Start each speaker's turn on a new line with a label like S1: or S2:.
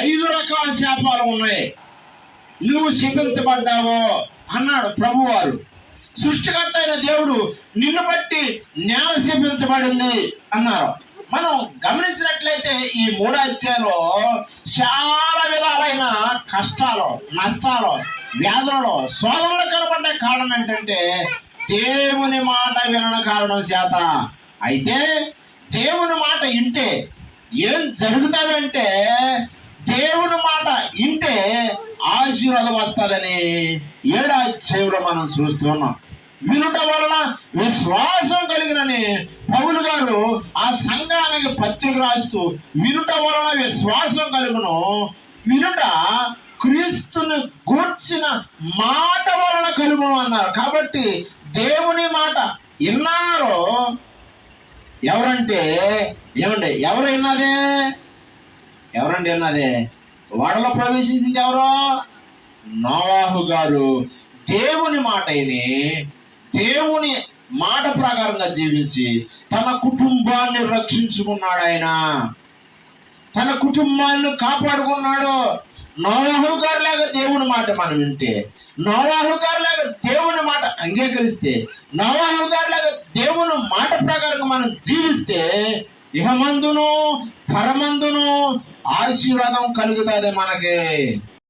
S1: ఐదు రకాల శాపాలు ఉన్నాయి. నువ్వు శపించబడ్డావో అన్నాడు ప్రభువారు. సృష్టికర్త అయిన దేవుడు నిన్ను బట్టి నేల శపించబడింది అన్నారు. మనం గమనించినట్లయితే ఈ మూడో అధ్యాయంలో చాలా విధాలైన కష్టాలు నష్టాలు వ్యాధులలో శోధనలు కనబడ్డ కారణం ఏంటంటే దేవుని మాట వినడం కారణం చేత. అయితే దేవుని మాట వింటే ఏం జరుగుతుందంటే దేవుని మాట వింటే ఆశీర్వాదం వస్తుందని ఏడా అధ్యాయంలో మనం చూస్తున్నాం వినుట వలన విశ్వాసం కలిగినని పౌలు గారు ఆ సంఘానికి పత్రిక రాస్తూ వినుట వలన విశ్వాసం కలుగును. వినుట క్రీస్తుని గూర్చిన మాట వలన కలుగును అన్నారు. కాబట్టి దేవుని మాట విన్నారు ఎవరంటే ఏమండి ఎవరు విన్నదే? ఎవరండి విన్నదే? వాడలో ప్రవేశించింది ఎవరు? నోవాహు గారు. దేవుని మాట అయిని దేవుని మాట ప్రకారంగా జీవించి తన కుటుంబాన్ని రక్షించుకున్నాడు ఆయన. తన కుటుంబాన్ని కాపాడుకున్నాడు. నోవాహు గారు లాగా దేవుని మాట మనం వింటే నోవాహు గారు లాగా దేవుని మాట అంగీకరిస్తే నోవాహు గారు లాగా దేవుని మనం జీవిస్తే ఇహమందును పరమందును ఆశీర్వాదం కలుగుతుంది మనకి.